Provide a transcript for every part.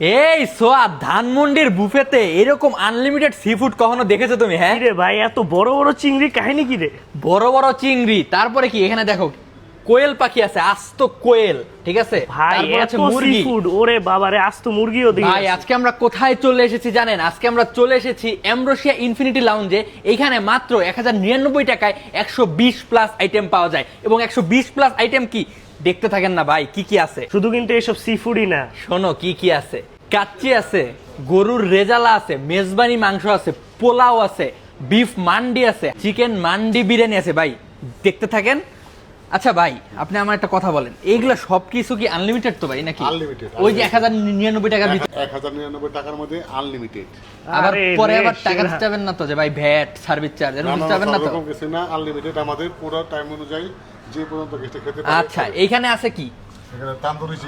এই সোয়া ধানমন্ডির বুফেতে এরকম আনলিমিটেড সি ফুড কখনো দেখেছ তুমি হ্যাঁ? রে ভাই এত বড় বড় চিংড়ি কাহিনী কি রে বড় বড় চিংড়ি তারপরে কি? এখানে দেখো কোয়েল পাখি আছে আস্ত কোয়েল ঠিক আছে? ভাই আছে মুরগি। ফুড ওরে বাবা রে আজ তো মুরগিও দিই ভাই আজকে আমরা কোথায় চলে এসেছি জানেন? আজকে আমরা চলে এসেছি এমব্রোসিয়া ইনফিনিটি লাউঞ্জে এইখানে মাত্র এক হাজার নিরানব্বই টাকায় একশো বিশ প্লাস আইটেম পাওয়া যায়। এবং একশো বিশ প্লাস আইটেম কি? দেখতে থাকেন না ভাই কি কি আছে? শুধু কিন্তু এসব সি ফুডই না। শোনো কি কি আছে? কাচ্চি আছে গরুর রেজালা আছে মেজবানি মাংস আছে পোলাও আছে বিফ মান্ডি আছে চিকেন মান্ডি বিরিয়ানি আছে ভাই দেখতে থাকেন? আচ্ছা ভাই আপনি আমার একটা কথা বলেন। এইগুলো সবকিছু কি আনলিমিটেড তো ভাই নাকি? আনলিমিটেড ওই যে এক হাজার নিরানব্বই টাকার ভিতরে। এক হাজার নিরানব্বই টাকার মধ্যে আনলিমিটেড আবার পরে আবার টাকা হবে না তো যে ভাই ভ্যাট সার্ভিস চার্জ এরকম দিতে হবে না তো? কিছু না আনলিমিটেড আমাদের পুরো টাইম অনুযায়ী যে পর্যন্ত গেস্টে খেতে পারে আচ্ছা এইখানে আছে কি?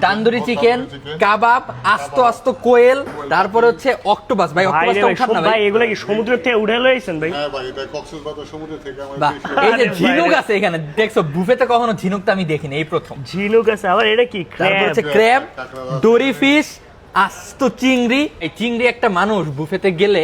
তান্দুরি চিকেন কাবাব আস্ত আস্ত কোয়েল। তারপরে হচ্ছে অক্টোপাস। ভাই উঠান না ভাই। এগুলা কি সমুদ্র থেকে উঠে লইছেন ভাই? হ্যাঁ ভাই এটা কক্সবাজার সমুদ্র থেকে আমাদের এই যে ঝিনুক আছে এখানে দেখছ বুফেতে কখনো ঝিনুক তো আমি দেখিনি এই প্রথম। ঝিনুক আছে আবার এটা কি crab? হচ্ছে crab, ক্র্যাব দড়ি ফিশ আস্ত চিংড়ি। এই চিংড়ি একটা মানুষ বুফেতে গেলে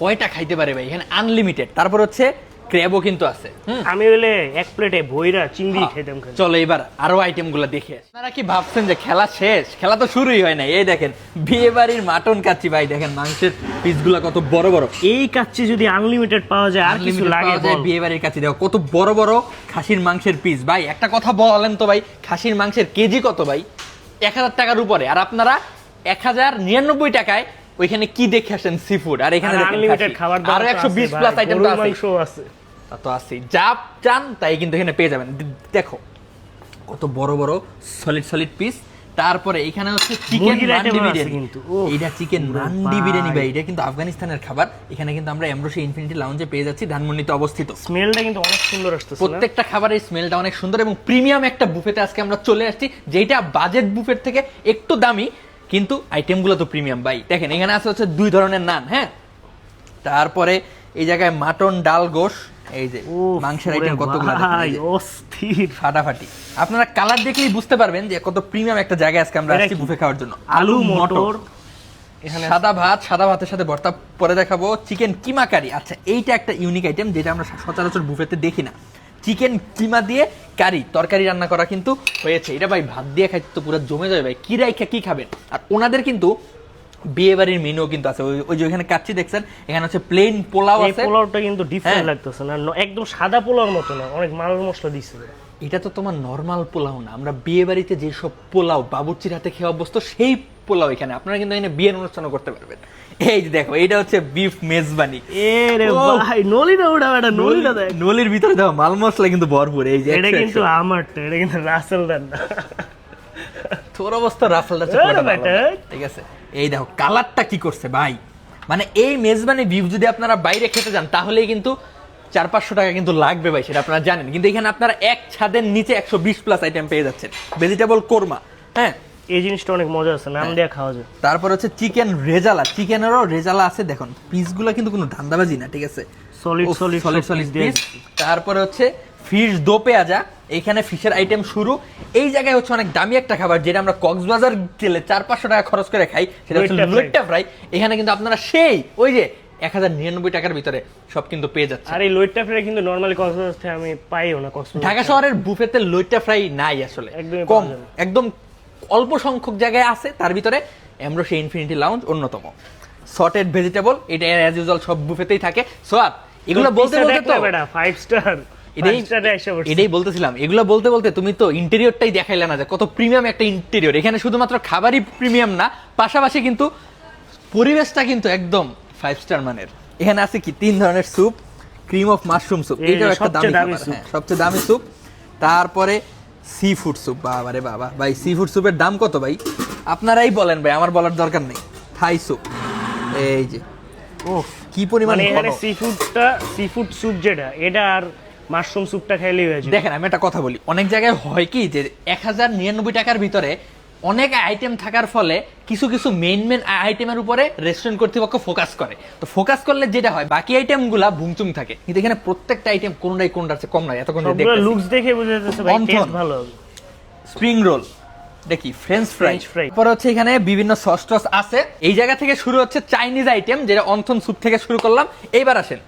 কয়টা খাইতে পারে ভাই? এখানে আনলিমিটেড তারপর হচ্ছে ক্র্যাবও কিন্তু আছে আমি হলে এক প্লেটে ভইরা চিংড়ি হ্যাঁ। খেতাম চলো এবার আরও আইটেমগুলো দেখে আপনারা কি ভাবছেন যে খেলা শেষ? খেলা তো শুরুই হয় না এই দেখেন বিয়ে বাড়ির মাটন কাচ্ছি ভাই দেখেন মাংসের পিস কত বড় বড়। এই কাচ্চি যদি আনলিমিটেড পাওয়া যায় আর কিছু লাগে বিয়ে বাড়ির কাছে দেখো কত বড় বড় খাসির মাংসের পিস ভাই একটা কথা বলেন তো ভাই খাসির মাংসের কেজি কত ভাই? এক হাজার টাকার উপরে। আর আপনারা এক হাজার নিরানব্বই টাকায় ওইখানে কি দেখে আসেন? সি ফুড আর এখানে আনলিমিটেড খাবার দাবার আরও একশো বিশ প্লাস আইটেম আছে। তা তো আছে। যা চান তাই কিন্তু এখানে পেয়ে যাবেন। দেখো কত বড় বড় সলিড সলিড পিস তারপরে এখানে হচ্ছে চিকেন মান্ডি বিরিয়ানি। কিন্তু। এইটা চিকেন মান্ডি বিরিয়ানি ভাই। এটা কিন্তু আফগানিস্তানের খাবার। এখানে কিন্তু আমরা এমরোসি ইনফিনিটি লাউঞ্জে পেয়ে যাচ্ছি ধানমন্ডিতে অবস্থিত। স্মেলটা কিন্তু অনেক সুন্দর আসতেছে না? প্রত্যেকটা খাবারের স্মেলটা অনেক সুন্দর এবং প্রিমিয়াম একটা বুফেতে আজকে আমরা চলে আসছি যেটা বাজেট বুফের থেকে একটু দামি কিন্তু আইটেমগুলো তো প্রিমিয়াম ভাই। দেখেন এখানে আছে হচ্ছে দুই ধরনের নান হ্যাঁ? তারপরে এই জায়গায় মাটন ডাল গোশ। এই যে মাংসের আইটেম কতগুলো অস্থির। ফাটাফাটি। আপনারা কালার দেখলেই বুঝতে পারবেন যে কত প্রিমিয়াম একটা আজকে আমরা আসছি বুফে খাওয়ার জন্য। আলু মটর। এখানে সাদা ভাত সাদা ভাতের সাথে ভর্তা। পরে দেখাবো চিকেন কিমা কারি আচ্ছা এইটা একটা ইউনিক আইটেম যেটা আমরা সচরাচর বুফেতে দেখি না। চিকেন কিমা দিয়ে কারি তরকারি রান্না করা কিন্তু হয়েছে। এটা ভাই ভাত দিয়ে খাইতে তো পুরো জমে যাবে ভাই। কি রাইখা কি খাবেন? আর ওনাদের কিন্তু বিয়ে বাড়ির মেনুও কিন্তু আছে। ওই- যে কাচ্ছি দেখছেন এখানে হচ্ছে প্লেন পোলাও আছে। পোলাওটা কিন্তু ডিফারেন্ট হ্যাঁ। লাগতেছে না একদম সাদা পোলাওর মতো না অনেক মাল মশলা দিছে। এটা তো তোমার নর্মাল পোলাও না। আমরা বিয়ে বাড়িতে যেসব পোলাও বাবুর্চির হাতে খেয়ে অভ্যস্ত সেই পোলাও এখানে। আপনারা কিন্তু এখানে বিয়ের অনুষ্ঠানও করতে পারবেন। এই যে দেখো এটা হচ্ছে বিফ মেজবানি এ রে ও। ভাই নলিটা ওটা নলিটা দেখ। নলির ভিতরে দেখো মাল মশলা কিন্তু ভরপুর। এই যে এটা কিন্তু একশো। আমারটা এটা কিন্তু রাসেল না তোর অবস্থা রাফেলটা এ ঠিক আছে। এই দেখো কালারটা কি করছে ভাই? মানে এই মেজবানি বিফ যদি আপনারা বাইরে খেতে যান তাহলেই কিন্তু চার পাঁচশো টাকা কিন্তু লাগবে ভাই সেটা আপনারা জানেন। কিন্তু এখানে আপনারা এক ছাদের নিচে একশো বিশ প্লাস আইটেম পেয়ে যাচ্ছেন। ভেজিটেবল কোরমা হ্যাঁ? এই জিনিসটা অনেক মজা আছে নাম দিয়ে খাওয়া যায়। তারপর হচ্ছে চিকেন রেজালা। চিকেনেরও রেজালা আছে দেখুন পিসগুলো কিন্তু কোনো ধান্দাবাজি না ঠিক আছে? Solid piece দিয়ে piece। তারপরে হচ্ছে ফিশ দো পেঁয়াজা। এখানে ফিশের আইটেম শুরু। এই জায়গায় হচ্ছে অনেক দামি একটা খাবার যেটা আমরা কক্সবাজার গেলে চার পাঁচশো টাকা খরচ করে খাই সেটা হচ্ছে লইট্টা ফ্রাই এখানে কিন্তু আপনারা সেই ওই যে এক হাজার নিরানব্বই টাকার ভিতরে সব কিন্তু পেয়ে যাচ্ছে আর এই ফ্রাই কিন্তু নর্মালি কক্সবাজার আমি পাইও না কক্সবাজার ঢাকা শহরের বুফেতে লইট্টা ফ্রাই নাই আসলে। কম। একদম অল্প সংখ্যক জায়গায় আছে তার ভিতরে এমরোসি ইনফিনিটি লাউঞ্জ অন্যতম। সর্টেড ভেজিটেবল এটা অ্যাজ ইউজুয়াল সব বুফেতেই থাকে। সোয়াদ এগুলো বলতে বলতে তো ফাইভ স্টার এটাই বলতেছিলাম। এগুলো বলতে বলতে তুমি তো ইন্টেরিয়রটাই দেখাইলে না যে কত প্রিমিয়াম একটা ইন্টেরিয়র এখানে শুধুমাত্র খাবারই প্রিমিয়াম না পাশাপাশি কিন্তু পরিবেশটা কিন্তু একদম ফাইভ স্টার মানের। এখানে আছে কি? তিন ধরনের soup cream of mushroom soup একটা দামি। হ্যাঁ, সবচেয়ে দামি স্যুপ তারপরে সি ফুড স্যুপ বাবা। রে বাবা ভাই সি ফুড স্যুপের দাম কত ভাই? আপনারাই বলেন ভাই আমার বলার দরকার নেই। থাই স্যুপ এই যে। উফ। কি পরিমাণ এখানে সি ফুডটা সি ফুড স্যুপ যেটা এটা আর মাশরুম স্যুপটা খাইলেই হয়ে যাবে। দেখেন আমি একটা কথা বলি। অনেক জায়গায় হয় কি যে এক হাজার নিরানব্বই টাকার ভিতরে অনেক আইটেম থাকার ফলে কিছু কিছু মেইন মেইন আইটেমের উপরে রেস্টুরেন্ট কর্তৃপক্ষ ফোকাস করে। তো ফোকাস করলে যেটা হয় বাকি আইটেমগুলা ভুংচুং থাকে। কিন্তু এখানে প্রত্যেকটা আইটেম কোনটাই কোনটার চেয়ে কম নয় এতক্ষণ লুকস দেখে বুঝে যাচ্ছে ভাই টেস্ট ভালো হবে। স্প্রিং রোল দেখি ফ্রেঞ্চ ফ্রাই fry। হচ্ছে এখানে বিভিন্ন সস টস আছে। এই জায়গা থেকে শুরু হচ্ছে চাইনিজ আইটেম যেটা অন্থন স্যুপ থেকে শুরু করলাম। এইবার আসেন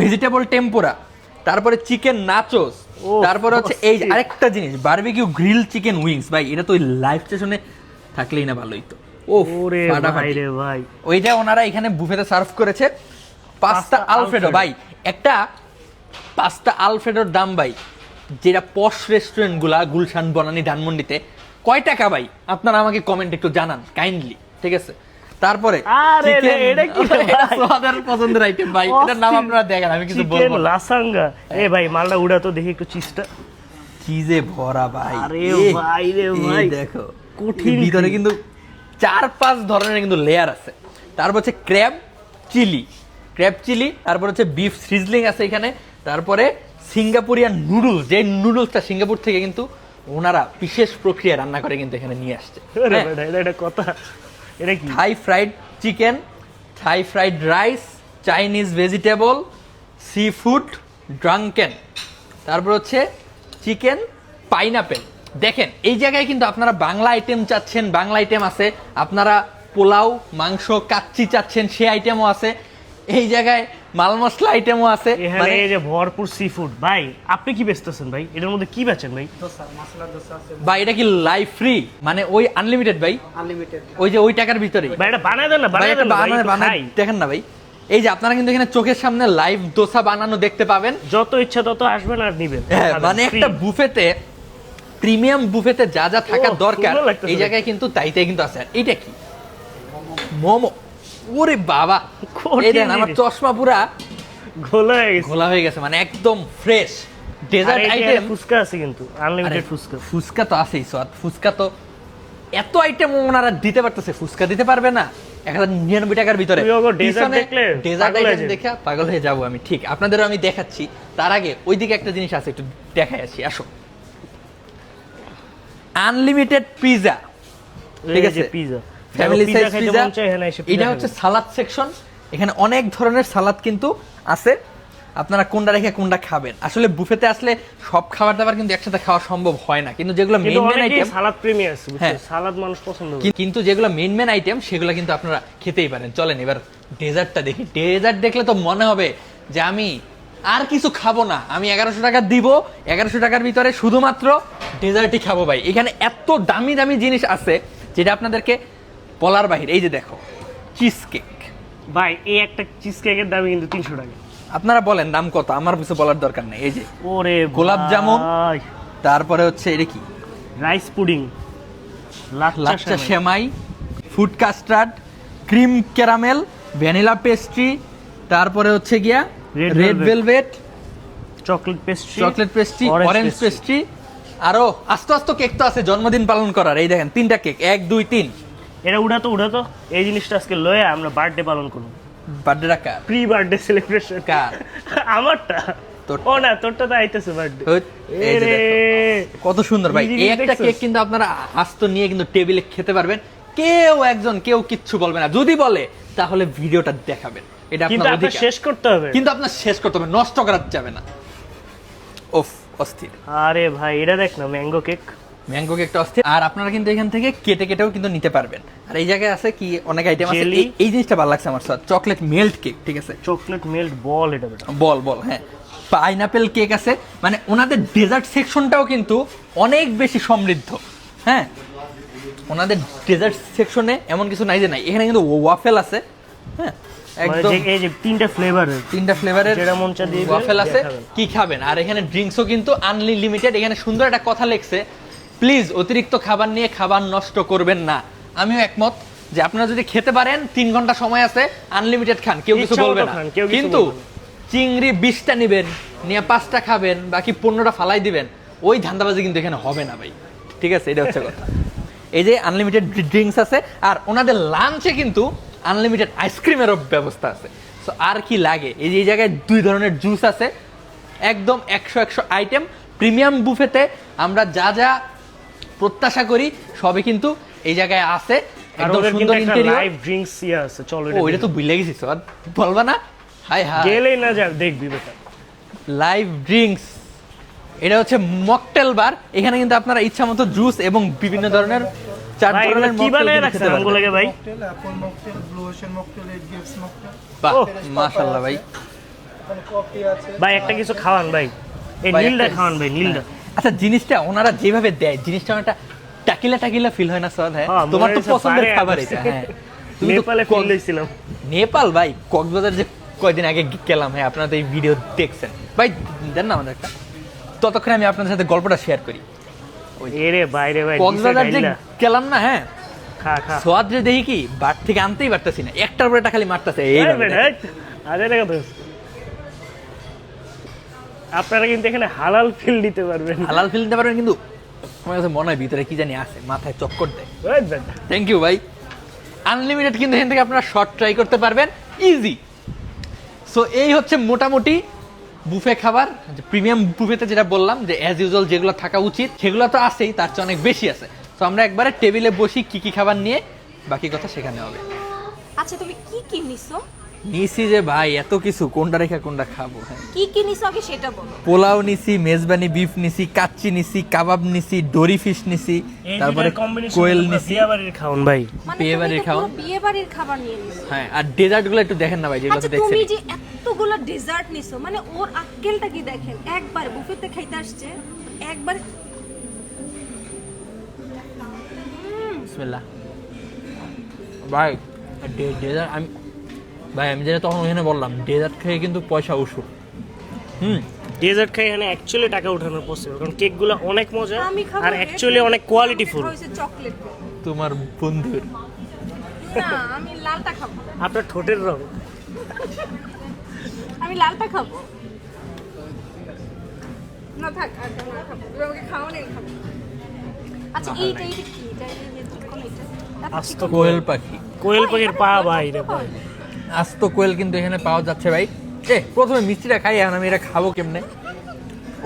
ভেজিটেবল টেম্পুরা তারপরে চিকেন নাচোস তারপরে হচ্ছে এই আরেকটা জিনিস বারবিকিউ গ্রিল চিকেন উইংস ভাই এটা তো ওই লাইভ স্টেশনে থাকলেই না ভালোই তো। ও ওরে ভাই রে ভাই। ওইটা ওনারা এখানে বুফেতে সার্ভ করেছে। Pasta alfredo. ভাই একটা পাস্তা আলফ্রেডোর দাম ভাই যেটা পশ রেস্টুরেন্টগুলা গুলশান বনানি ধানমন্ডিতে কয় টাকা ভাই? আপনারা আমাকে কমেন্ট একটু জানান কাইন্ডলি ঠিক আছে? তারপরে এটা কি পছন্দের আইটেম ভাই। এটার নাম আপনারা দেখেন আমি কিছু বলব লাসাঙ্গা। এ ভাই মালটা উড়া তো দেখি একটু চিজটা চিজে ভরা ভাই। আরে ভাই রে ভাই। দেখো কঠিন ভিতরে কিন্তু চার পাঁচ ধরনের কিন্তু লেয়ার আছে। তারপর হচ্ছে ক্র্যাব চিলি ক্র্যাব চিলি তারপর হচ্ছে বিফ সিজলিং আছে এখানে। তারপরে সিঙ্গাপুরিয়ান নুডলস যে নুডলসটা সিঙ্গাপুর থেকে কিন্তু ওনারা বিশেষ প্রক্রিয়া রান্না করে কিন্তু এখানে নিয়ে আসছে। হ্যাঁ, এটা কথা। এটা কি? Thai fried chicken Thai fried rice Chinese vegetable sea food drunken তারপর হচ্ছে চিকেন পাইনাপেল দেখেন, এই জায়গায় কিন্তু আপনারা বাংলা আইটেম চাচ্ছেন, বাংলা আইটেম আছে। আপনারা পোলাও, মাংস, কাচ্চি চাচ্ছেন সে আইটেমও আছে। এই জায়গায় মাল মশলা আইটেমও আছে এখানে মানে এই যে ভরপুর সি ফুড ভাই আপনি কি বেচতেছেন ভাই? এটার মধ্যে কি বেচেন ভাই? ভাই। এটা কি লাইফ ফ্রি মানে ওই আনলিমিটেড ভাই? আনলিমিটেড ওই যে ওই টাকার ভিতরে। ভাই এটা বানায় দেন না বানায় দেন বানায় বানায় দেখেন না ভাই। এই যে আপনারা কিন্তু এখানে চোখের সামনে লাইভ দোসা বানানো দেখতে পাবেন। যত ইচ্ছা তত আসবেন আর নিবেন। হ্যাঁ, মানে একটা বুফেতে প্রিমিয়াম বুফেতে যা যা থাকা দরকার এই জায়গায় কিন্তু তাইতে কিন্তু আছে। এটা কি? মোমো। ওরে বাবা। এই আমার চশমা পুরা ঘোলা হয়ে গেছে। ঘোলা হয়ে গেছে মানে একদম ফ্রেশ ডেজার্ট আইটেম ফুচকা আছে কিন্তু আনলিমিটেড ফুচকা। ফুচকা তো আছেই সোয়াদ ফুচকা তো এত আইটেম ওনারা দিতে পারতেছে ফুচকা দিতে পারবে না। এক হাজার নিরানব্বই টাকার ভিতরে। ডেজার্ট আইটেম দেখে পাগল হয়ে যাব আমি। ঠিক আপনাদেরও আমি দেখাচ্ছি। তার আগে ওইদিকে একটা জিনিস আছে একটু দেখাই আসি আসো। আনলিমিটেড পিজা ঠিক আছে? পিজা ফ্যামিলি সাইজ পিজা মন এটা হচ্ছে সালাদ সেকশন এখানে অনেক ধরনের সালাদ কিন্তু আছে। আপনারা কোনটা রেখে কোনটা খাবেন। আসলে বুফেতে আসলে সব খাবার দাবার কিন্তু একসাথে খাওয়া সম্ভব হয় না। কিন্তু যেগুলো মেইন মেন আইটেম সালাদ প্রেমী আছে হ্যাঁ। সালাদ মানুষ পছন্দ করে। কিন্তু যেগুলো মেইন মেন আইটেম সেগুলো কিন্তু আপনারা খেতেই পারেন। চলেন এবার ডেজার্টটা দেখি। ডেজার্ট দেখলে তো মনে হবে যে আমি আর কিছু খাব না। আমি এগারোশো টাকা দিব। এগারোশো টাকার ভিতরে শুধুমাত্র ডেজার্টই খাব ভাই। এখানে এত দামি দামি জিনিস আছে যেটা আপনাদেরকে বলার বাহির এই যে দেখো চিজ কেক ভাই এই একটা চিজ কেকের দাম কিন্তু তিনশো টাকা। আপনারা বলেন দাম কত আমার কিছু বলার দরকার নেই এই যে। ওরে গোলাপ জামুন। তারপরে হচ্ছে এটা কি? রাইস পুডিং লাচ্চা সেমাই। Food custard cream caramel vanilla pastry তারপরে হচ্ছে গিয়া red velvet chocolate pastry chocolate pastry orange pastry আরও আস্তে আস্তে কেক তো আছে জন্মদিন পালন করার এই দেখেন তিনটা কেক এক দুই তিন। এটা উড়াতো উড়াতো। এই জিনিসটা আজকে লয়ে আমরা বার্থডে পালন করব। বার্থডে রাখা প্রি বার্থডে সেলিব্রেশন কার? আমারটা? ও না তোরটা তো আইতেছে বার্থডে। কত সুন্দর ভাই। এই একটা কেক কিন্তু আপনারা আস্ত নিয়ে কিন্তু টেবিলে খেতে পারবেন। কেউ একজন কেউ কিচ্ছু বলবে না। যদি বলে তাহলে ভিডিওটা দেখাবেন। এটা আপনার অধিকার। শেষ করতে হবে। কিন্তু আপনার শেষ করতে হবে নষ্ট করা যাবে না। ওফ অস্থির। আরে ভাই এটা দেখ না ম্যাঙ্গো কেক ম্যাঙ্গো কেকটা অস্থির আর আপনারা কিন্তু এখান থেকে কেটে কেটেও কিন্তু নিতে পারবেন। আর এই জায়গায় আছে কি অনেক আইটেম আছে। এই- জিনিসটা ভালো লাগছে আমার স্যার চকলেট মেল্ট কেক ঠিক আছে? চকলেট মেল্ট বল এটা বল বল হ্যাঁ। পাইনাপেল কেক আছে। মানে ওনাদের ডেজার্ট সেকশনটাও কিন্তু অনেক বেশি সমৃদ্ধ হ্যাঁ? ওনাদের ডেজার্ট সেকশনে এমন কিছু নাই যে নাই। এখানে কিন্তু ওয়াফেল আছে হ্যাঁ? মানে একদম এই যে তিনটা ফ্লেভারের তিনটা ফ্লেভারের যেটা মন দিয়ে ওয়াফেল আছে। কি খাবেন? আর এখানে ড্রিঙ্কসও কিন্তু আনলিমিটেড এখানে সুন্দর একটা কথা লেখছে প্লিজ অতিরিক্ত খাবার নিয়ে খাবার নষ্ট করবেন না। আমিও একমত যে আপনারা যদি খেতে পারেন তিন ঘণ্টা সময় আছে আনলিমিটেড খান কেউ কিছু বলবে না। কিন্তু চিংড়ি বিশটা নিবেন নিয়ে পাঁচটা খাবেন বাকি পনেরোটা ফালাই দিবেন ওই ধান্দাবাজি কিন্তু এখানে হবে না ভাই। ঠিক আছে এটা হচ্ছে কথা। এই যে আনলিমিটেড ড্রিঙ্কস আছে আর ওনাদের লাঞ্চে কিন্তু আনলিমিটেড আইসক্রিমেরও ব্যবস্থা আছে। সো আর কি লাগে? এই যে এই জায়গায় দুই ধরনের জুস আছে একদম একশো একশো আইটেম প্রিমিয়াম বুফেতে আমরা যা যা প্রত্যাশা করি সবই কিন্তু এই জায়গায় আছে। একদম সুন্দর ইন্টেরিয়র লাইভ ড্রিঙ্কস ইয়ে আছে চলো ও এটা তো ভুলে গেছি সর বলবা না? হাই হাই গেলেই না যা দেখবি বেটা। লাইভ ড্রিঙ্কস এটা হচ্ছে মকটেল বার। এখানে কিন্তু আপনারা ইচ্ছা মতো জুস এবং বিভিন্ন ধরনের চার ধরনের কি বানায় কিন্তু রাখছেন আমগুলোকে ভাই? Mocktail apple mocktail blue ocean mocktail eight gives mocktail. বাহ মাশাআল্লাহ ভাই। এখানে কফি আছে। ভাই একটা কিছু খাওয়ান ভাই। এই নীলটা খাওয়ান ভাই নীলটা আচ্ছা জিনিসটা ওনারা যেভাবে দেয় জিনিসটা একটা টাকিলা টাকিলা ফিল হয় না সদ হ্যাঁ? তোমার তো পছন্দের খাবার এটা হ্যাঁ। তুমি তো নেপালে কক্স- ফিল নেপাল ভাই কক্সবাজার যে কয়দিন আগে গেলাম হ্যাঁ আপনারা তো এই ভিডিও দেখছেন। ভাই দেন না আমাদের একটা। ততক্ষণে আমি আপনাদের সাথে গল্পটা শেয়ার করি। এরে বাইরে ভাই কক্সবাজার যে গেলাম না হ্যাঁ? সোয়াদ দেখি কি বার থেকে আনতেই পারতেছি না। একটার পর একটা খালি মারতেছে এই বেটা। আরে আপনারা কিন্তু এখানে হালাল ফিল দিতে পারবেন। হালাল ফিল নিতে পারবেন কিন্তু আমার কাছে মনে হয় ভিতরে কি জানি আছে মাথায় চক্কর দেয়। থ্যাংক ইউ ভাই। আনলিমিটেড কিন্তু এখান থেকে আপনারা শর্ট ট্রাই করতে পারবেন। ইজি সো এই হচ্ছে মোটামুটি বুফে খাবার প্রিমিয়াম বুফেতে যেটা বললাম যে অ্যাজ ইউজুয়াল যেগুলো থাকা উচিত সেগুলো তো আছেই তার চেয়ে অনেক বেশি আছে। তো আমরা একবারে টেবিলে বসি কি কি খাবার নিয়ে বাকি কথা সেখানে হবে। আচ্ছা তুমি কি কি নিছো? নিছি যে ভাই এত কিছু কোনটা রেখে কোনটা খাব হ্যাঁ? কি কি নিছো আগে সেটা বলো। পোলাও নিছি মেজবানি বিফ নিছি কাচ্চি নিছি কাবাব নিছি ডোরি ফিশ নিছি তারপরে কোয়েল নিছি। বিয়ে বাড়ির খাওন ভাই। মানে বিয়ে বাড়ির খাওন? পুরো বিয়ে বাড়ির খাবার নিয়ে নিছো। হ্যাঁ আর ডেজার্টগুলো একটু দেখেন না ভাই যেগুলো আচ্ছা দেখছেন তুমি যে এতগুলো ডেজার্ট নিছো মানে ওর আক্কেলটা কি দেখেন? একবার বুফেতে খাইতে আসছে একবার বিসমিল্লাহ। ভাই ডেজার্ট আমি ভাই আমি যেটা তখন ওখানে বললাম ডেজার্ট খেয়ে কিন্তু পয়সা উসুর হুম ডেজার্ট খাই এখানে অ্যাকচুয়ালি টাকা উঠানো পসিবল কারণ কেকগুলো অনেক মজা আর অ্যাকচুয়ালি অনেক কোয়ালিটিফুল হয়েছে চকলেট তোমার বন্ধুর না আমি লালটা খাব আপনার ঠোঁটের রং আমি লালটা খাব না থাক আর না খাব তুমি আমাকে খাও না খাব আচ্ছা এইটা এইটা কি এটা এই যে চিকন এটা আস্ত কোয়েল পাখি কোয়েল পাখির পা ভাই রে ভাই আস্ত কোয়েল কিন্তু এখানে পাওয়া যাচ্ছে ভাই। এ প্রথমে মিষ্টিটা খাই এখন আমি এটা খাব কেমনে?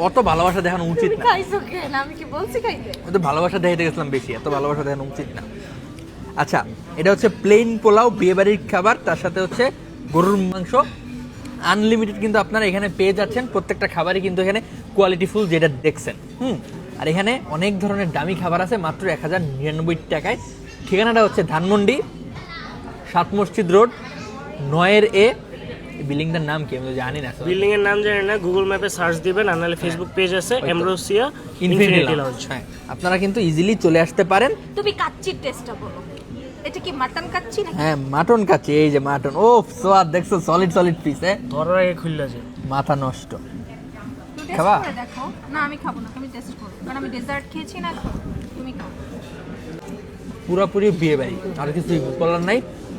অত ভালোবাসা দেখানো উচিত না। খাইছো আমি কি বলছি খাইতে? এত ভালোবাসা দেখাইতে গেছিলাম বেশি এত ভালোবাসা দেখানো উচিত না। আচ্ছা এটা হচ্ছে প্লেন পোলাও বিয়েবাড়ির খাবার তার সাথে হচ্ছে গরুর মাংস। আনলিমিটেড কিন্তু আপনারা এখানে পেয়ে যাচ্ছেন প্রত্যেকটা খাবারই কিন্তু এখানে কোয়ালিটি ফুল যেটা দেখছেন। হুম আর এখানে অনেক ধরনের দামি খাবার আছে মাত্র এক হাজার নিরানব্বই টাকায়। ঠিকানাটা হচ্ছে ধানমন্ডি সাত মসজিদ রোড নয়ের এ বিল্ডিংটার নাম কি? আমি তো জানি না বিল্ডিং এর নাম জানি না গুগল ম্যাপে সার্চ দিবেন আর নাহলে ফেসবুক পেজ আছে এমরোসিয়া ইনফিনিটি লাউঞ্জ হ্যাঁ। আপনারা কিন্তু ইজিলি চলে আসতে পারেন। তুমি কাচ্চির টেস্টটা বলো। এটা কি মাটন কাচ্চি নাকি? হ্যাঁ মাটন কাছে এই যে মাটন ও সোয়াদ দেখছ সলিড সলিড পিস হ্যাঁ? ধরার আগে খুললা যায় মাথা নষ্ট। তুমি খাবা? দেখো। না আমি খাব না তুমি টেস্ট করো। কারণ আমি ডেজার্ট খেয়েছি না তুমি খাও। পুরোপুরি বিয়ে বাড়ি আর কিছু বলার নাই।